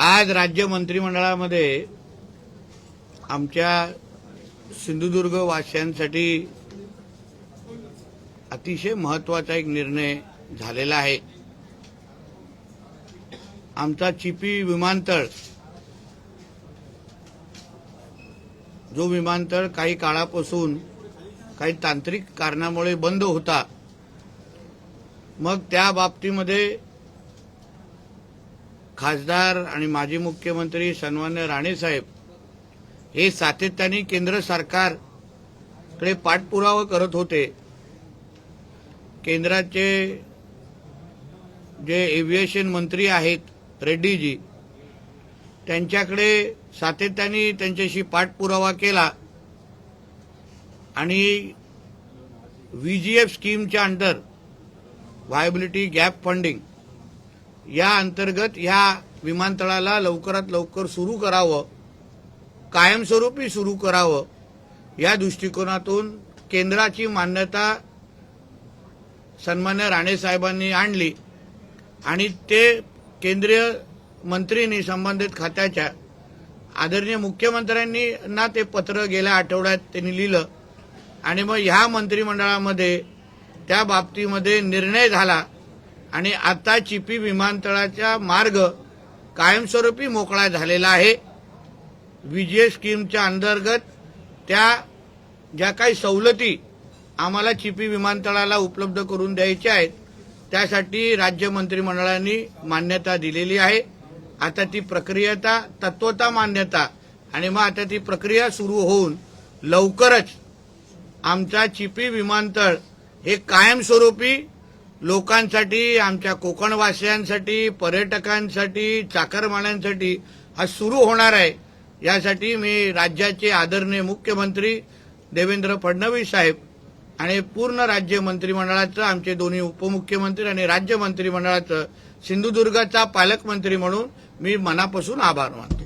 आज राज्य मंत्रिमंडळामध्ये आमच्या सिंधुदुर्ग वासियांसाठी अतिशय महत्त्वाचा एक निर्णय झालेला आहे. आमचा चिपी विमानतळ जो विमानतळ काही काळापासून काही तांत्रिक कारणामुळे बंद होता मग त्या बाबतीमध्ये खासदार आणि माजी मुख्यमंत्री सन्मान्य राणेसाहेब हे सातत्याने केंद्र सरकारकडे पाठपुरावा करत होते. केंद्राचे जे एव्हिएशन मंत्री आहेत रेड्डीजी त्यांच्याकडे सातत्याने त्यांच्याशी पाठपुरावा केला आणि व्हीजीएफ स्कीमच्या अंडर व्हायबिलिटी गॅप फंडिंग या अंतर्गत ह्या विमानतळाला लवकरात लवकर सुरू करावं कायमस्वरूपी सुरू करावं या दृष्टिकोनातून केंद्राची मान्यता सन्मान्य राणेसाहेबांनी आणली आणि ते केंद्रीय मंत्रींनी संबंधित खात्याच्या आदरणीय मुख्यमंत्र्यांनी ना ते पत्र गेल्या आठवड्यात त्यांनी लिहिलं आणि मग ह्या मंत्रिमंडळामध्ये त्या बाबतीमध्ये निर्णय झाला आणि आता चिपी विमानतळाचा मार्ग कायमस्वरूपी मोकळा झालेला आहे. विजय स्कीमच्या अंतर्गत त्या ज्या काही सवलती आम्हाला चिपी विमानतळाला उपलब्ध करून द्यायच्या आहेत त्यासाठी राज्य मंत्रिमंडळाने मान्यता दिलेली आहे. आता ती प्रक्रियता तत्वता मान्यता आणि मग आता ती प्रक्रिया सुरू होऊन लवकरच आमचा चिपी विमानतळ हे कायमस्वरूपी लोकांसाठी आमच्या कोकणवासियांसाठी पर्यटकांसाठी चाकरमान्यांसाठी हा सुरू होणार आहे. यासाठी मी राज्याचे आदरणीय मुख्यमंत्री देवेंद्र फडणवीस साहेब आणि पूर्ण राज्य मंत्रिमंडळाचं आमचे दोन्ही उपमुख्यमंत्री आणि राज्य मंत्रिमंडळाचं सिंधुदुर्गाचा पालकमंत्री म्हणून मी मनापासून आभार मानतो.